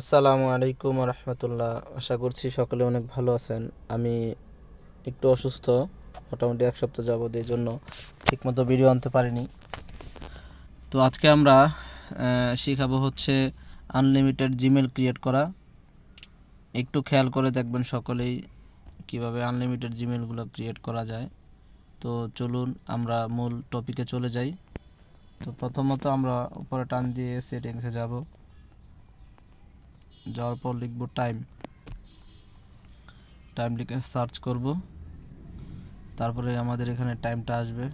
আসসালামু আলাইকুম রহমতুল্লাহ। আশা করছি সকলে অনেক ভালো আছেন। আমি একটু অসুস্থ, মোটামুটি এক সপ্তাহ যাবত এই জন্য ঠিকমতো ভিডিও আনতে পারিনি। তো আজকে আমরা শেখাবো হচ্ছে আনলিমিটেড জিমেল ক্রিয়েট করা। একটু খেয়াল করে দেখবেন সকলেই কীভাবে আনলিমিটেড জিমেলগুলো ক্রিয়েট করা যায়। তো চলুন আমরা মূল টপিকে চলে যাই। তো প্রথমত আমরা উপরে টান দিয়ে সেটিংসে যাব। যাওয়ার পর লিখব টাইম টাইম লিখে সার্চ করব। তারপরে আমাদের এখানে টাইমটা আসবে।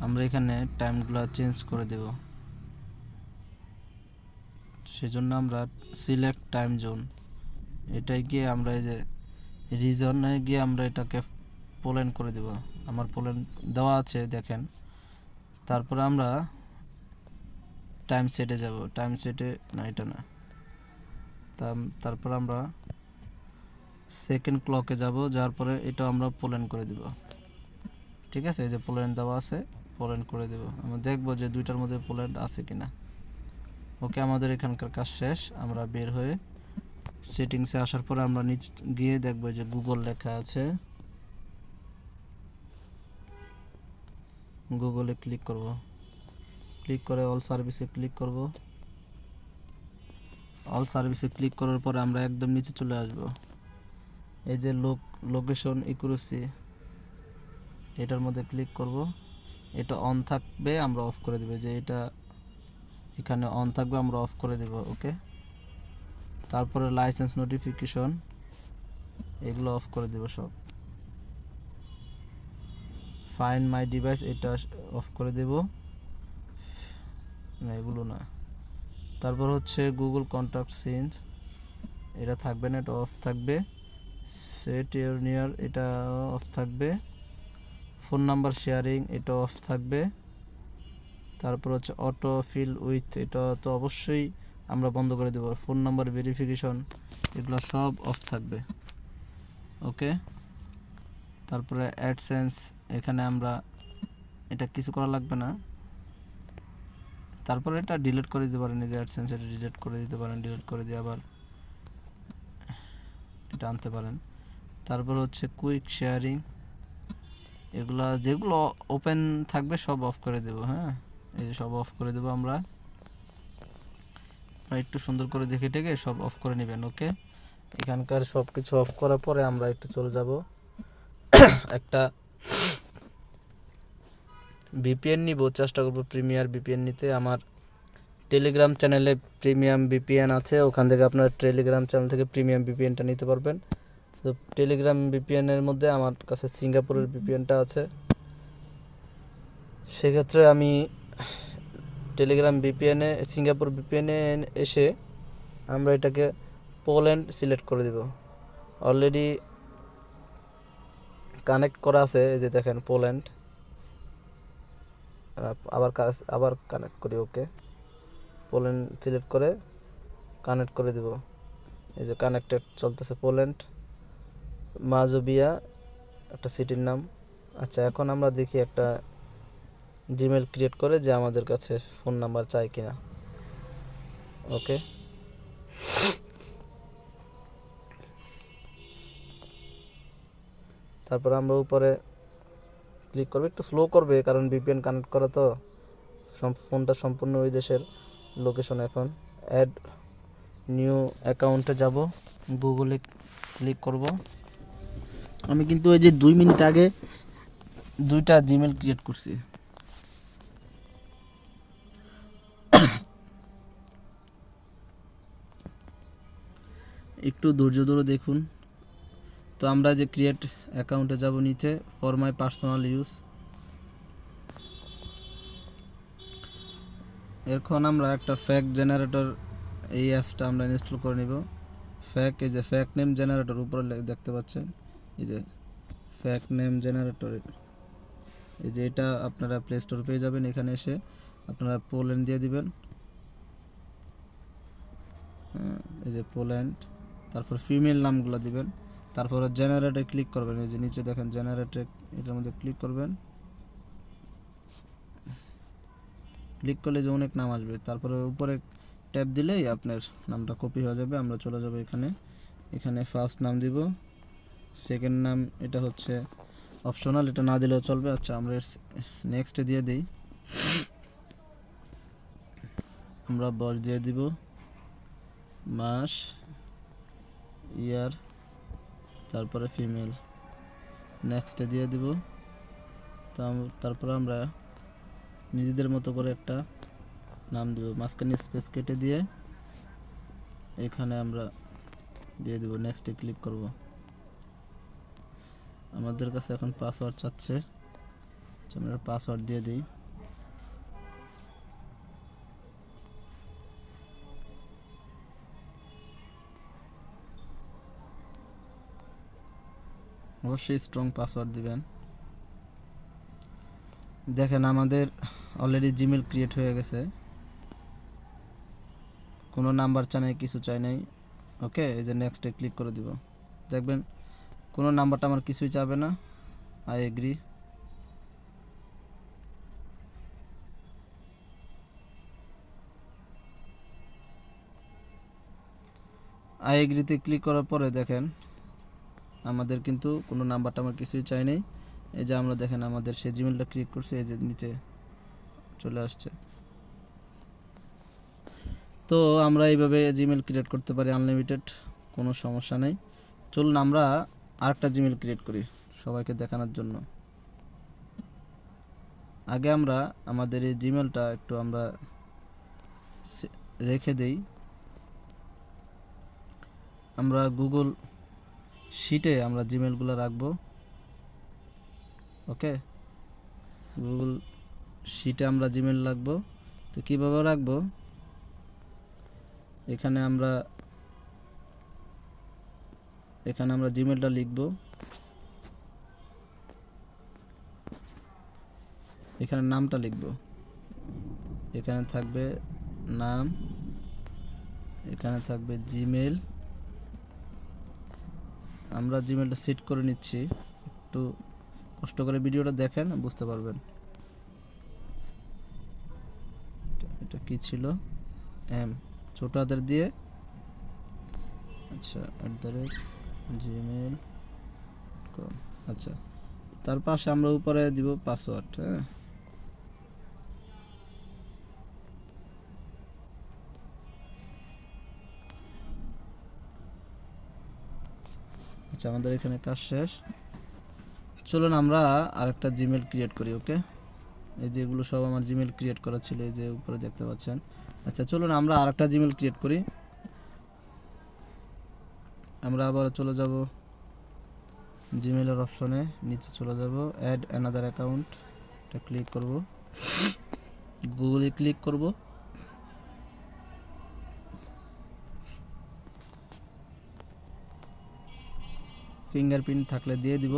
আমরা এখানে টাইমগুলো চেঞ্জ করে দেব। সেজন্য আমরা সিলেক্ট টাইম জোন এটাই গিয়ে আমরা এই যে রিজনে গিয়ে আমরা এটাকে পোলেন করে দেব। আমার পোলেন দেওয়া আছে, দেখেন। তারপরে আমরা টাইম সেটে যাব। টাইম সেটে না, এটা না। তারপর আমরা সেকেন্ড ক্লকে যাব, যাওয়ার পরে এটা আমরা পোলেন করে দিব। ঠিক আছে? এই যে পোল্যান্ড দেওয়া আছে পোল্যান্ড করে দেব। আমরা দেখব যে দুইটার মধ্যে পোল্যান্ড আছে কিনা। ওকে, আমাদের এখানকার কাজ শেষ। আমরা বের হয়ে সেটিংসে আসার পরে আমরা নিচ গিয়ে দেখব যে গুগল লেখা আছে। গুগলে ক্লিক করব। ক্লিক করে অল সার্ভিসে ক্লিক করব। অল সার্ভিসে ক্লিক করার পরে আমরা একদম নিচে চলে আসব। এই যে লোক লোকেশন ইকুরেসি এটার মধ্যে ক্লিক করব। এটা অন থাকবে, আমরা অফ করে দেব। যে এটা এখানে অন থাকবে, আমরা অফ করে দেব ওকে তারপরে লাইসেন্স নোটিফিকেশন এগুলো অফ করে দেব সব। ফাইন মাই ডিভাইস এটা অফ করে দেব। না, এগুলো না। তারপর হচ্ছে গুগল কন্ট্যাক্ট সিন্স এটা থাকবে না এটা অফ থাকবে সেট ইউর নিয়ার এটা অফ থাকবে ফোন নাম্বার শেয়ারিং এটা অফ থাকবে, তারপর হচ্ছে অটো ফিল উইথ এটা তো অবশ্যই আমরা বন্ধ করে দেবো ফোন নাম্বার ভেরিফিকেশন এগুলো সব অফ থাকবে ওকে তারপরে অ্যাডসেন্স এখানে আমরা, এটা কিছু করা লাগবে না তারপরে এটা ডিলিট করে দিতে পারেন, এই যে অ্যাডসেন্স এটা ডিলিট করে দিতে পারেন ডিলিট করে দিয়ে আবার এটা আনতে পারেন। তারপর হচ্ছে কুইক শেয়ারিং এগুলা যেগুলো ওপেন থাকবে সব অফ করে দেব হ্যাঁ? এই যে সব অফ করে দেব আমরা। একটু সুন্দর করে দেখে টেকে সব অফ করে নেবেন ওকে এখানকার সব কিছু অফ করার পরে আমরা একটু চলে যাব। একটা ভিপিএন নিব, চেষ্টা করব প্রিমিয়ার ভিপিএন নিতে। আমার টেলিগ্রাম চ্যানেলে প্রিমিয়াম ভিপিএন আছে, ওখান থেকে আপনার টেলিগ্রাম চ্যানেল থেকে প্রিমিয়াম ভিপিএনটা নিতে পারবেন। তো টেলিগ্রাম ভিপিএনের মধ্যে আমার কাছে সিঙ্গাপুরের ভিপিএনটা আছে। সেক্ষেত্রে আমি টেলিগ্রাম ভিপিএনে সিঙ্গাপুর ভিপিএনে এসে আমরা এটাকে পোল্যান্ড সিলেক্ট করে দেব। অলরেডি কানেক্ট করা আছে, এই যে দেখেন পোল্যান্ড আবার কাজ আবার কানেক্ট করি ওকে। পোল্যান্ড সিলেক্ট করে কানেক্ট করে দেব। এই যে কানেক্টেড চলতেছে পোল্যান্ড মাজোবিয়া একটা সিটির নাম। আচ্ছা এখন আমরা দেখি একটা জিমেল ক্রিয়েট করে যে আমাদের কাছে ফোন নাম্বার চাই কিনা। ওকে। তারপর আমরা উপরে ক্লিক করবে, একটু স্লো করবে, কারণ ভিপিএন কানেক্ট করা তো ফোনটা সম্পূর্ণ ওই দেশের লোকেশন এখন অ্যাড নিউ অ্যাকাউন্টে যাব গুগলে ক্লিক করব। আমি কিন্তু ওই যে দুই মিনিট আগে দুইটা জিমেল ক্রিয়েট করছি। একটু ধৈর্য ধরে দেখুন। তো আমরা যে ক্রিয়েট অ্যাকাউন্টে যাব নিচে ফর মাই পার্সোনাল ইউজ এখন আমরা একটা ফ্যাক জেনারেটর এই অ্যাপসটা আমরা ইনস্টল করে নিব। ফ্যাক এই যে ফ্যাক নেম জেনারেটর উপরে দেখতে পাচ্ছেন? এই যে ফ্যাক নেম জেনারেটর এই যে এটা আপনারা প্লে স্টোর পেয়ে যাবেন এখানে এসে আপনারা পোল্যান্ড দিয়ে দিবেন। হ্যাঁ, এই যে পোল্যান্ড তারপর ফিমেল নামগুলো দিবেন। তারপরে জেনারেটে ক্লিক করবেন, এই যে নিচে দেখেন জেনারেটে এটার মধ্যে ক্লিক করবেন। ক্লিক করলে যে অনেক নাম আসবে, তারপরে উপরে ট্যাপ দিলেই আপনার নামটা কপি হয়ে যাবে, আমরা চলে যাব এখানে। এখানে ফার্স্ট নাম দিব সেকেন্ড নাম এটা হচ্ছে অপশনাল এটা না দিলেও চলবে। আচ্ছা আমরা নেক্সটে দিয়ে দিই। আমরা বয়স দিয়ে দিব, মাস ইয়ার তারপরে ফিমেল নেক্সটে দিয়ে দিব। তারপরে আমরা নিজেদের মতো করে একটা নাম দেব। মাঝখানে স্পেস কেটে দিয়ে এখানে আমরা দিয়ে দেব। নেক্সটে ক্লিক করব। আমাদের কাছে এখন পাসওয়ার্ড চাচ্ছে। আমরা পাসওয়ার্ড দিয়ে দিই। অবশ্যই স্ট্রং পাসওয়ার্ড দিবেন। দেখেন আমাদের অলরেডি জিমেল ক্রিয়েট হয়ে গেছে। কোনো নাম্বার চাই নাই কিছু চাই নাই। ওকে এই যে নেক্সটে ক্লিক করে দিব। দেখবেন কোনো নাম্বারটা আমার কিছুই চাবে না। আই এগ্রি আই এগ্রিতে ক্লিক করার পরে দেখেন আমাদের কিন্তু কোনো নাম্বারটা আমার কিছুই চাই নেই। এই যে আমরা দেখেন আমাদের সে জিমেলটা ক্লিক করছে, এই যে নিচে চলে আসছে। তো আমরা এইভাবে জিমেল ক্রিয়েট করতে পারি আনলিমিটেড কোনো সমস্যা নেই। চলুন আমরা আরেকটা জিমেল ক্রিয়েট করি সবাইকে দেখানোর জন্য। আগে আমরা আমাদের এই জিমেলটা একটু আমরা রেখে দেই। আমরা গুগল শিটে আমরা জিমেলগুলো রাখব। ওকে গুগল শিটে আমরা জিমেল রাখব। তো কীভাবে রাখব? এখানে আমরা এখানে আমরা জিমেলটা লিখব। এখানে নামটা লিখব। এখানে থাকবে নাম, এখানে থাকবে জিমেল আমরা জিমেলটা সেট করে নিচ্ছি। একটু কষ্ট করে ভিডিওটা দেখেন, বুঝতে পারবেন। এটা- কি ছিল? এম ছোট হাতের দিয়ে। আচ্ছা অ্যাট দ্য রেট জিমেল আচ্ছা তার পাশে আমরা উপরে দিব পাসওয়ার্ড হ্যাঁ? আচ্ছা আমাদের এখানে কাজ শেষ। চলুন আমরা আরেকটা জিমেল ক্রিয়েট করি, ওকে? এই যে এগুলো সব আমার জিমেল ক্রিয়েট করা ছিল, এই যে উপরে দেখতে পাচ্ছেন। আচ্ছা চলুন আমরা আরেকটা জিমেল ক্রিয়েট করি। আমরা আবার চলে যাব জিমেলের অপশনে নিচে চলে যাব অ্যাড অ্যানাদার অ্যাকাউন্ট এটা ক্লিক করব। গুগলে ক্লিক করব। ফিঙ্গারপ্রিন্ট থাকলে দিয়ে দিব।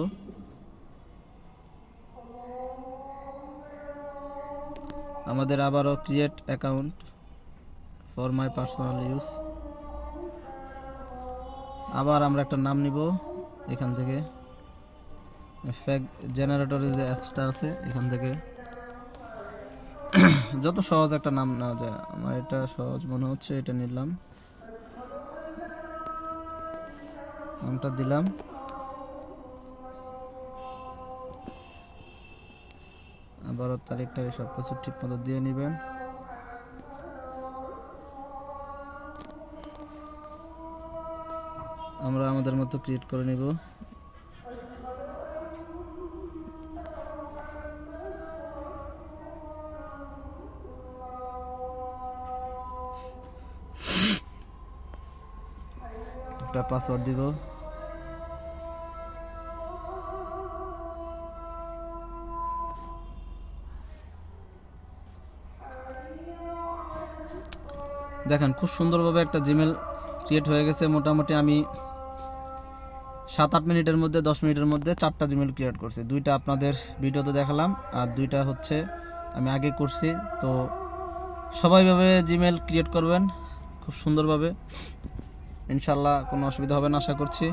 আমাদের আবারও create account for my personal use আবার আমরা একটা নাম নিব এখান থেকে। ফ্যাগ জেনারেটরের যে অ্যাপসটা আছে, এখান থেকে। যত সহজ একটা নাম নেওয়া যায়, আমার এটা সহজ মনে হচ্ছে, এটা নিলাম। নামটা দিলাম। আবারও তারিখটা সব কিছু ঠিক মতো দিয়ে নেবেন। আমরা আমাদের মতো ক্রিয়েট করে নিব। একটা পাসওয়ার্ড দিব। দেখেন, খুব সুন্দরভাবে একটা জিমেল ক্রিয়েট হয়ে গেছে। মোটামুটি আমি সাত আট মিনিটের মধ্যে, দশ মিনিটের মধ্যে চারটা জিমেল ক্রিয়েট করছি। দুইটা আপনাদের ভিডিওতে দেখালাম, আর দুইটা হচ্ছে আমি আগে করছি। তো সবাইভাবে জিমেল ক্রিয়েট করবেন, খুব সুন্দরভাবে। ইনশাল্লাহ কোনো অসুবিধা হবে না, আশা করছি।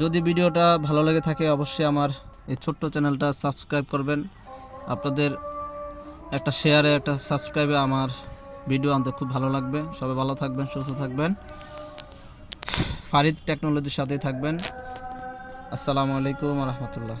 যদি ভিডিওটা ভালো লেগে থাকে, অবশ্যই আমার এই ছোট্ট চ্যানেলটা সাবস্ক্রাইব করবেন। আপনাদের একটা শেয়ারে একটা সাবস্ক্রাইবে আমার ভিডিও আনতে খুব ভালো লাগবে। সবাই ভালো থাকবেন, সুস্থ থাকবেন। ফারিদ টেকনোলজির সাথেই থাকবেন। আসসালামু আলাইকুম রহমতুল্লাহ।